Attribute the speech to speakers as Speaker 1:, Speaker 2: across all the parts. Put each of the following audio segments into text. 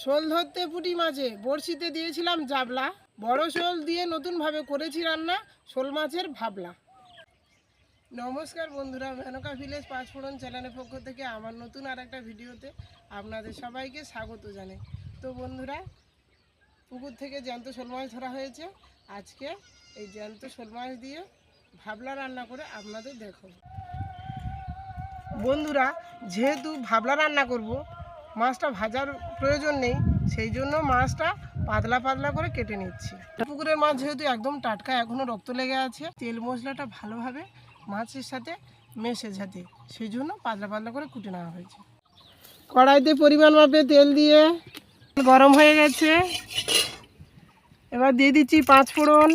Speaker 1: শোল ধরতে পুঁটি মাছে, বড়শিতে দিয়েছিলাম জাবলা। বড় শোল দিয়ে নতুনভাবে করেছি রান্না, শোল মাছের ভাবলা। নমস্কার বন্ধুরা, মেনকা ভিলেজ পাঁচফোড়ন চ্যানেলের পক্ষ থেকে আমার নতুন আর একটা ভিডিওতে আপনাদের সবাইকে স্বাগত জানাই। তো বন্ধুরা, পুকুর থেকে জ্যান্ত শোল মাছ ধরা হয়েছে। আজকে এই জ্যান্ত শোল মাছ দিয়ে ভাবলা রান্না করে আপনাদের দেখো বন্ধুরা, যেহেতু ভাবলা রান্না করব মাছটা ভাজার প্রয়োজন নেই, সেই জন্য মাছটা পাতলা পাতলা করে কেটে নিচ্ছি। পুকুরের মাছ যেহেতু একদম টাটকা এখনও রক্ত লেগে আছে, তেল মশলাটা ভালোভাবে মাছের সাথে মেশে যাতে, সেই জন্য পাতলা পাতলা করে কুটে নেওয়া হয়েছে। কড়াইতে পরিমাণ মাপে তেল দিয়ে গরম হয়ে গেছে। এবার দিয়ে দিচ্ছি পাঁচ ফোড়ন,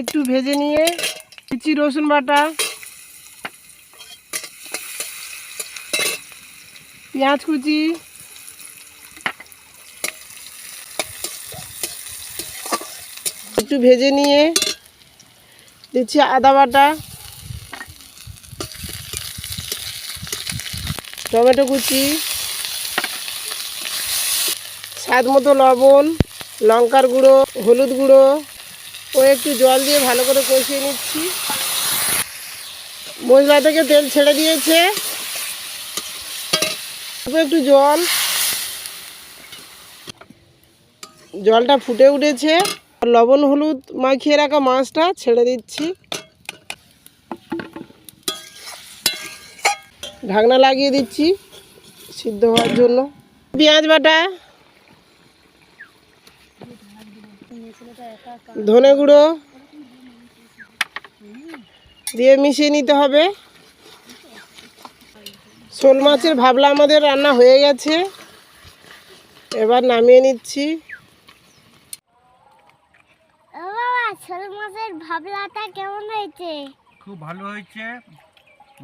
Speaker 1: একটু ভেজে নিয়ে দিচ্ছি রসুন বাটা। পেঁয়াজ কুচি। একটু ভেজে নিয়ে দিচ্ছি আদা বাটা। টমেটো কুচি। স্বাদ মতো লবণ, লঙ্কার গুঁড়ো, হলুদ গুঁড়ো। ও একটু জল দিয়ে ভালো করে কষিয়ে নিচ্ছি। মশলা থেকে তেল ছেড়ে দিয়েছে। একটু জল। জলটা ফুটে উঠেছে। লবণ হলুদ মাখিয়ে রাখা মাছটা ছেড়ে দিচ্ছি। ঢাকনা লাগিয়ে দিচ্ছি সিদ্ধ হওয়ার জন্য। পেঁয়াজ বাটা। ধনে গুঁড়ো। দিয়ে মিশিয়ে নিতে হবে। শোল মাছের ভাবলা আমাদের রান্না হয়ে গেছে। এবার নামিয়ে নিচ্ছি।
Speaker 2: শোল মাছের ভাবলাটা কেমন হয়েছে?
Speaker 3: খুব ভালো হয়েছে।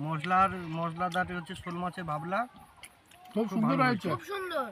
Speaker 3: মশলার মশলাদার হচ্ছে শোল মাছের ভাবলা।
Speaker 1: খুব
Speaker 3: সুন্দর হয়েছে।
Speaker 2: খুব সুন্দর।